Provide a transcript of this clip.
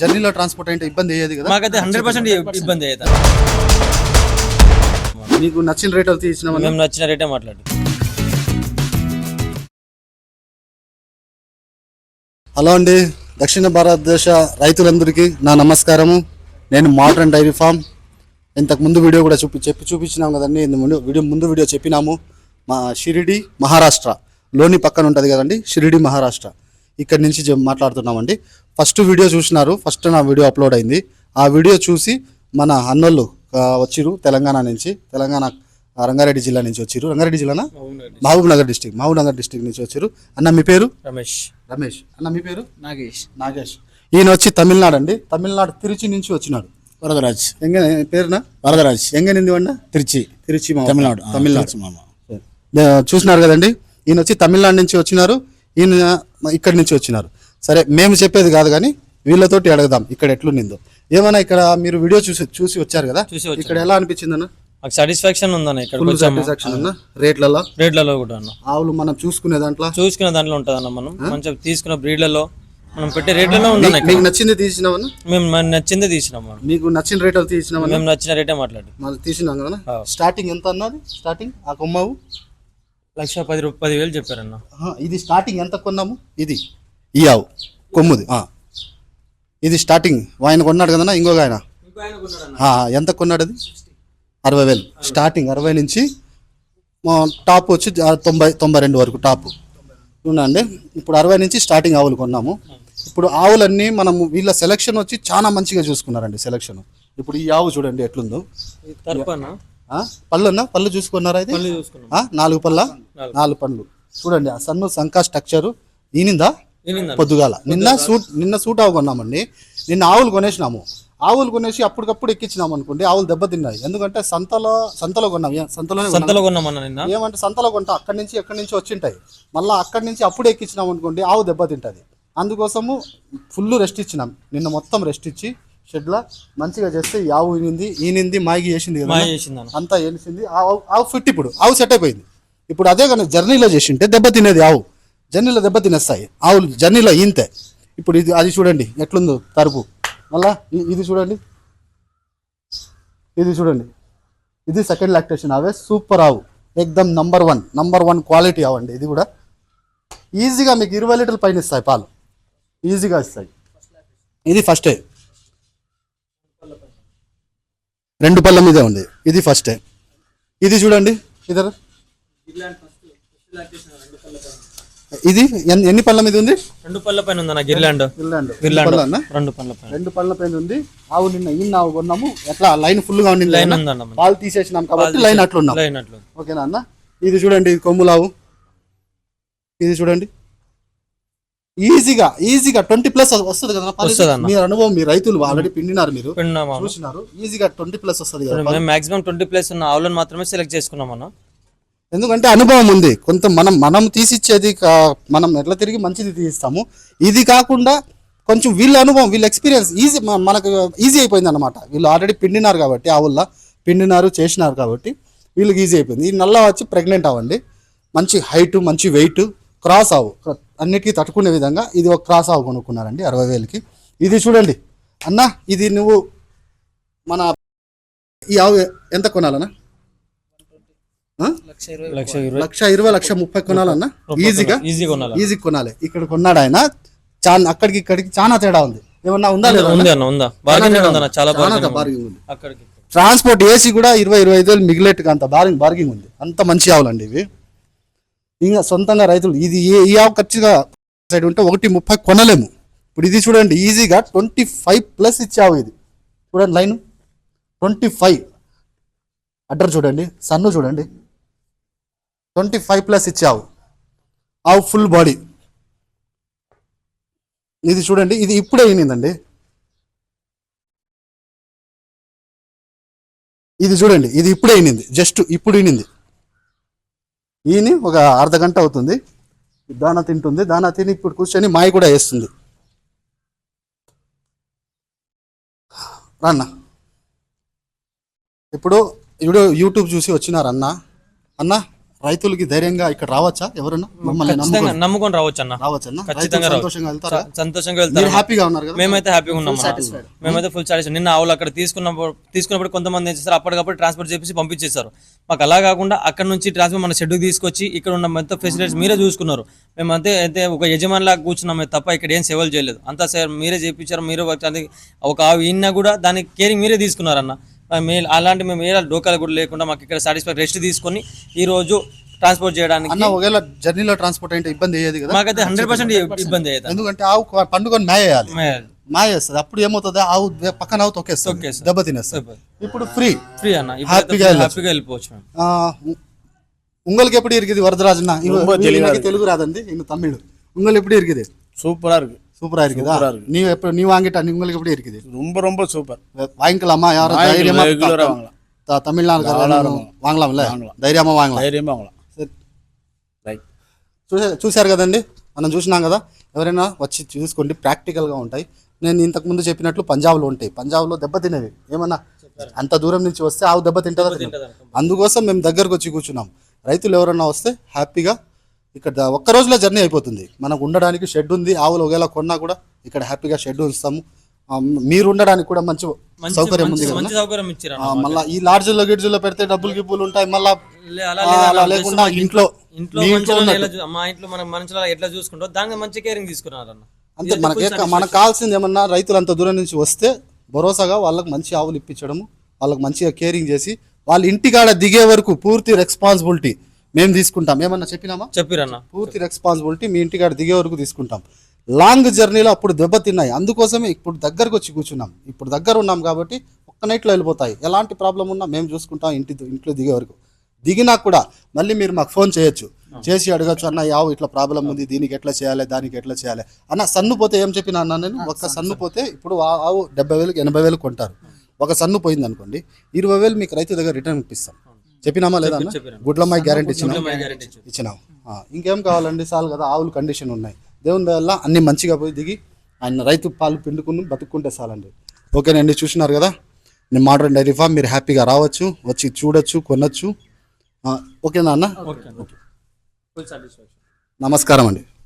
జర్నీలో ట్రాన్స్పోర్ట్ అంటే ఇబ్బంది అయ్యేది కదా? మాకైతే హండ్రెడ్ పర్సెంట్ ఇబ్బంది అవుతుంది మీకు నచ్చిన రేట్ అయితే ఇచ్చినామన్నా మేము నచ్చిన రేటే మాట్లాడి. హలో అండి. దక్షిణ భారతదేశ రైతులందరికీ నా నమస్కారము. నేను మోడర్న్ డైరీ ఫామ్. ఇంతకు ముందు వీడియో కూడా చూపి చెప్పి చూపించినాం కదండి. ఇంత ముందు వీడియో ముందు వీడియో చెప్పినాము. మా షిరిడి మహారాష్ట్ర. లోని పక్కన ఉంటుంది కదండి. షిరిడి మహారాష్ట్ర. ఇక్కడి నుంచి మాట్లాడుతున్నామండి. ఫస్ట్ వీడియో చూసినారు ఫస్ట్ నా వీడియో అప్లోడ్ అయింది. ఆ వీడియో చూసి మన అన్నోళ్ళు ఆ, వచ్చిరు తెలంగాణ నుంచి తెలంగాణ రంగారెడ్డి జిల్లా నుంచి వచ్చిరు రంగారెడ్డి జిల్లానా? Mahabubnagar district Mahabubnagar district నుంచి వచ్చారు అన్న మీ పేరు? రమేష్. రమేష్. అన్న మీ పేరు? నాగేష్. నాగేష్. ఈయన వచ్చి తమిళనాడు అండి తమిళనాడు తిరుచి నుంచి వచ్చినాడు. వరదరాజ్. ఎంగ పేరునా? వరదరాజ్. ఎంగ నింది వండ తిరుచి. తిరుచి. తమిళనాడు. తమిళనాడు. చూసినారు కదండి. ఈయన వచ్చి తమిళనాడు నుంచి వచ్చినారు. ఈయన ఇక్కడి నుంచి వచ్చినారు. సరే మేము చెప్పేది కాదు కానీ వీళ్ళతోటి అడగదాం ఇక్కడ ఎట్లుండిందో. ఏమైనా ఇక్కడ మీరు వీడియో చూసి చూసి వచ్చారు కదా. ఇక్కడ ఎలా అనిపించింది అన్న? సాటిస్ఫాక్షన్ ఉందన్న ఇక్కడ సాటిస్ఫాక్షన్ అన్న రేట్లలో? బ్రీడ్లలో కూడా అన్న. ఆవులు మనం చూసుకునే దాంట్లో? చూసుకునే దాంట్లో ఉంటుంది అన్న మనం మంచిగా తీసుకున్న బ్రీడ్లలో మనం పెట్టే రేట్లలో ఉందన్న ఇక్కడ. మీకు నచ్చింది తీసినావన్నా మేము నచ్చిందే తీసినాం మనం మీకు నచ్చిన రేట్ తీసినామన్నా మేము నచ్చిన రేటే మాట్లాడి. మళ్ళీ తీసినాం కదా. స్టార్టింగ్ ఎంత అన్నది స్టార్టింగ్ ఆ కొమ్మవు లక్ష పది పదివేలు చెప్పారన్న. ఇది స్టార్టింగ్ ఎంత కొన్నాము? ఇది. ఈ ఆవు కొమ్ముది. ఇది స్టార్టింగ్. ఆయన కొన్నాడు కదన్నా ఇంకొక ఆయన. ఎంత కొన్నాడు అది? అరవై వేలు. స్టార్టింగ్ అరవై నుంచి టాప్ వచ్చి తొంభై తొంభై రెండు వరకు టాప్. చూడండి ఇప్పుడు అరవై నుంచి స్టార్టింగ్ ఆవులు కొన్నాము. ఇప్పుడు ఆవులన్నీ మనము వీళ్ళ సెలక్షన్ వచ్చి చాలా మంచిగా చూసుకున్నారండి సెలక్షన్ ఇప్పుడు ఈ ఆవు చూడండి ఎట్లుందో. పళ్ళున్నా? పళ్ళు చూసుకున్నారా ఇది? నాలుగు పళ్ళ? నాలుగు. పండ్లు. చూడండి ఆ సన్ను సంకా స్ట్రక్చరు ఈనిందా? ఏనిందన్న? పొద్దుగాల. నిన్న సూట్ నిన్న సూట్ ఆవు కొన్నామండి. నిన్న ఆవులు కొనేసినాము. ఆవులు కొనేసి అప్పటికప్పుడు ఎక్కించినాం అనుకోండి ఆవులు దెబ్బతిన్నాయి ఎందుకంటే సంతలో సంతలో కొన్నాం. కొన్నాం. సంతలో కొన్నామన్న నిన్న? ఏమంటే సంతలో కొంటా అక్కడి నుంచి ఎక్కడి నుంచి వచ్చింటాయి. మళ్ళీ అక్కడి నుంచి అప్పుడు ఎక్కించినాం అనుకోండి ఆవు దెబ్బతింటది అందుకోసము ఫుల్ రెస్ట్ ఇచ్చినాం. నిన్న మొత్తం రెస్ట్ ఇచ్చి షెడ్లో మంచిగా చేస్తే ఆవు ఈనింది ఈనింది మాగి చేసింది కదా అంతా ఏలిసింది. ఆవు ఆవు ఫిట్ ఇప్పుడు. ఆవు సెట్ అయిపోయింది. ఇప్పుడు అదే కానీ జర్నీలో చేసి ఉంటే దెబ్బతినేది ఆవు. జర్నీలో దెబ్బ తినేస్తాయి. ఆవులు జర్నీలో ఈంతే. ఇప్పుడు ఇది అది చూడండి ఎట్లుందో తరుపు. మళ్ళా ఇది చూడండి. ఇది చూడండి. ఇది సెకండ్ లాక్టేషన్ అవే సూపర్ ఆవు. ఎక్దమ్ number one number one quality ఆవు ఇది కూడా. ఈజీగా మీకు ఇరవై లీటర్ల పైన ఇస్తాయి పాలు. ఈజీగా ఇస్తాయి. ఇది ఫస్టే రెండు పళ్ళ మీదే ఉంది. ఇది ఫస్ట్ ఇది చూడండి ఇద్దరు ఇది ఎన్- ఎన్ని పళ్ళ మీద ఉంది? రెండు పళ్ళ పైన ఉందన్న గిర్లాండ్. గిర్లాండ్? రెండు పళ్ళ పైన. రెండు పళ్ళ పైన ఉంది. ఆవు నిన్న ఇన్ని ఆవు కొన్నాము. ఎట్లా? లైన్ ఫుల్గా ఉండింది లైన్? ఉందన్న. పాలు తీసేసినాం కాబట్టి లైన్ అట్లున్నాం. లైన్ అట్లు ఓకేనా అన్న? ఇది చూడండి ఇది కొమ్ములావు ఇది చూడండి. ఈజీగా ఈజీగా ట్వంటీ ప్లస్ వస్తుంది కదా పాలు? ఇది? వస్తదన్న. మీ అనుభవం మీ రైతులు ఆల్రెడీ పిండినారు మీరు. చూసినారు. ఈజీగా ట్వంటీ ప్లస్ వస్తుంది కదా మాక్సిమం ట్వంటీ ప్లేస్ ఉన్న ఆవులను మాత్రమే సెలెక్ట్ చేసుకున్నాం అన్న. ఎందుకంటే అనుభవం ఉంది. కొంత మనం మనం తీసిచ్చేది కా- మనం ఎట్లా తిరిగి మంచిది తీస్తాము. ఇది కాకుండా కొంచెం వీళ్ళ అనుభవం వీళ్ళ ఎక్స్పీరియన్స్ ఈజీ మనకు ఈజీ అయిపోయింది అనమాట వీళ్ళు ఆల్రెడీ పిండినారు కాబట్టి ఆవుల్లో పిండినారు చేసినారు కాబట్టి వీళ్ళకి ఈజీ అయిపోయింది. ఈ నల్ల వచ్చి ప్రెగ్నెంట్ అవ్వండి. మంచి హైట్ మంచి వెయిట్ క్రాస్ ఆవు. అన్నిటికీ తట్టుకునే విధంగా ఇది ఒక క్రాస్ ఆవు కొనుక్కున్నారండి అరవై వేలకి. ఇది చూడండి. అన్న ఇది నువ్వు మన ఈ ఆవు ఎంత కొనాలన్నా? లక్ష ఇరవై లక్ష ముప్పై కొనాలన్నా? ఈజీగా ఈజీగా కొనాలి. ఈజీ కొనాలి. ఇక్కడ కొన్నాడు ఆయన. చాలా అక్కడికి ఇక్కడికి చాలా తేడా ఉంది. ఏమన్నా ఉందా లేదా? ఉంది అన్న ఉందా? బార్గెనింగ్ ఉందన్న చాలా చాలా బార్గెనింగ్ బార్గింగ్ ఉంది. అక్కడికి. ట్రాన్స్పోర్ట్ ఏసీ కూడా ఇరవై ఇరవై ఐదు వేలు మిగిలేట్టుగా అంత బార్గింగ్ బార్గింగ్ ఉంది. అంత మంచి ఆవులండి ఇవి. ఇంకా సొంతంగా రైతులు ఇది ఏ ఈ ఆవు ఖర్చుగా సైడ్ ఉంటే ఒకటి ముప్పై కొనలేము. ఇప్పుడు ఇది చూడండి ఈజీగా ట్వంటీ ఫైవ్ ప్లస్ ఇచ్చావు ఇది. చూడండి లైన్. ట్వంటీ ఫైవ్ అడ్డర్ చూడండి సన్ను చూడండి. ట్వంటీ ఫైవ్ ప్లస్ ఇచ్చావు. ఆవు ఫుల్ బాడీ ఇది చూడండి ఇది ఇప్పుడే అయినిందండి ఇది చూడండి ఇది ఇప్పుడే అయినింది జస్ట్ ఇప్పుడు ఈనింది ఈని ఒక అర్ధ గంట అవుతుంది. దానా తింటుంది దానా తిని ఇప్పుడు కూర్చొని మాయ కూడా వేస్తుంది రాన్న. ఇప్పుడు ఇప్పుడు యూట్యూబ్ చూసి వచ్చినారు అన్న. అన్నా. రైతులకి ధైర్యంగా ఇక్కడ రావచ్చా? ఎవరన్నా? మమ్మల్ని నమ్ముకొని రావచ్చు అన్న ఖచ్చితంగా. సంతోషంగా వెళ్తారా? సంతోషంగా వెళ్తారు. హ్యాపీగా ఉన్నారు కదా? మేమైతే హ్యాపీగా ఉన్నాం. మేమైతే ఫుల్ సాటిస్ఫై నిన్న ఆవులు అక్కడ తీసుకున్నప్పుడు తీసుకున్నప్పుడు కొంతమంది ఏం చేస్తారు? అప్పటికప్పుడు ట్రాన్స్పోర్ట్ చేసి పంపించేస్తారు మాకు అలా కాకుండా అక్కడ నుంచి ట్రాన్స్పోర్ట్ మన షెడ్యూల్ తీసుకొచ్చి ఇక్కడ ఉన్న మొత్తం ఫెసిలిటీస్ మీరే చూసుకున్నారు. మేమైతే అయితే ఒక యజమానిలాగా కూర్చున్నామే తప్ప ఇక్కడ ఏం సేవలు చేయలేదు. అంతా సార్ మీరే చేయించారు మీరే ఒక ఆవు ఇన్నా కూడా దాని కేరింగ్ మీరే తీసుకున్నారన్న. మే అలాంటి మేము ఏ డోకాలు కూడా లేకుండా మాకు ఇక్కడ సాటిస్ఫై రెస్ట్ తీసుకొని ఈ రోజు ట్రాన్స్పోర్ట్ చేయడానికి అన్న ఒకవేళ జర్నీలో ట్రాన్స్పోర్ట్ అంటే ఇబ్బంది అయ్యేది కదా మాకైతే హండ్రెడ్ పర్సెంట్ ఇబ్బంది అవుతుంది ఎందుకంటే ఆవు పండుగని మేయేయాలి మాయేస్తుంది అప్పుడు ఏమవుతుంది ఆవు వే- పక్కన ఆవు తొక్కేస్తుంది తొక్కేస్తుంది. దెబ్బ తినేస్తుంది ఇప్పుడు ఫ్రీ ఫ్రీ అన్న హ్యాపీగా ఇప్పుడు వెళ్ళొచ్చు. హ్యాపీగా వెళ్ళిపోవచ్చు మేము ఆ, ఉ- உங்களுக்கு எப்படி இருக்குது வரதராஜனா எனக்கு தெலுங்கு ராதந்தி இன்னும் தமிழ் உங்களுக்கு எப்படி இருக்குது சூப்பரா இருக்கு சூப்பரா இருக்குதா நீ எப்ப நீ வாங்கிட்ட உங்களுக்கு எப்படி இருக்குது ரொம்ப ரொம்ப சூப்பர் வாங்கிக்கலாமா யாரும் தைரியமா தமிழ்நாடு வாங்கலாம்ல చూశారు కదండి? మనం చూసినాం కదా? ఎవరైనా వచ్చి చూసుకోండి ప్రాక్టికల్గా ఉంటాయి. నేను ఇంతకుముందు చెప్పినట్లు పంజాబ్లో ఉంటాయి. పంజాబ్లో దెబ్బతినేవి ఏమన్నా? అంత దూరం నుంచి వస్తే ఆవు దెబ్బ తింటుందా? అందుకోసం మేము దగ్గరకు వచ్చి కూర్చున్నాం. రైతులు ఎవరన్నా వస్తే హ్యాపీగా ఇక్కడ ఒక్క రోజులో జర్నీ అయిపోతుంది. మనకు ఉండడానికి షెడ్ ఉంది ఆవులు ఒకవేళ కొన్నా కూడా ఇక్కడ హ్యాపీగా షెడ్ ఉంచుతాము. మీరు ఉండడానికి కూడా మంచి సౌకర్యం ఉంది కదా? మళ్ళా ఈ లాడ్జ్లో గిడ్జ్లో పెడితే డబ్బులు గిబ్బులు ఉంటాయి మళ్ళా అలా. లేకుండా ఇంట్లో ఇంట్లో మీ ఇంట్లో మన మనుషులు ఎట్లా చూసుకుంటారో దానికి మంచి కేరింగ్ తీసుకున్నారు అన్న. అంతే మనకి మనకు కావాల్సింది ఏమన్నా రైతులు అంత దూరం నుంచి వస్తే భరోసాగా వాళ్ళకి మంచి ఆవులు ఇప్పించడము వాళ్ళకి మంచిగా కేరింగ్ చేసి వాళ్ళ ఇంటికాడ దిగే వరకు పూర్తి రెస్పాన్సిబిలిటీ మేము తీసుకుంటాం. ఏమన్నా చెప్పినామా? చెప్పిరన్న. పూర్తి రెస్పాన్సిబిలిటీ మీ ఇంటికాడ దిగే వరకు తీసుకుంటాం. లాంగ్ జర్నీలో అప్పుడు దెబ్బతిన్నాయి అందుకోసమే ఇప్పుడు దగ్గరకు వచ్చి కూర్చున్నాం. ఇప్పుడు దగ్గర ఉన్నాం కాబట్టి ఒక్క నైట్లో వెళ్ళిపోతాయి. ఎలాంటి ప్రాబ్లం ఉన్నా మేము చూసుకుంటాం ఇంటి ఇంట్లో దిగే వరకు. దిగినా కూడా మళ్ళీ మీరు మాకు ఫోన్ చేయొచ్చు. చేసి అడగచ్చు అన్న యావు ఇట్లా ప్రాబ్లం ఉంది దీనికి ఎట్లా చేయాలి దానికి ఎట్లా చేయాలి? అన్న సన్ను పోతే ఏం చెప్పినా అన్న నేను? ఒక్క సన్ను పోతే ఇప్పుడు ఆ ఆవు డెబ్బై వేలకు ఎనభై వేలు కొంటారు. ఒక సన్ను పోయింది అనుకోండి ఇరవై వేలు మీకు రైతు దగ్గర రిటర్న్ ఇప్పిస్తాం. చెప్పినామా లేదా. గుడ్లమ్మాయి గ్యారంటీ ఇచ్చినా. ఇచ్చినాం. ఇంకేం కావాలండి చాలు కదా ఆవులు కండిషన్ ఉన్నాయి. దేవుని వల్ల అన్ని మంచిగా పోయి దిగి ఆయన రైతు పాలు పిండుకుని బతుక్కుంటే చాలండి. ఓకేనండి చూసినారు కదా? నేను మోడర్న్ డైరీ ఫామ్ మీరు హ్యాపీగా రావచ్చు వచ్చి చూడొచ్చు కొనొచ్చు. ఓకేనా అన్న? నమస్కారం అండి.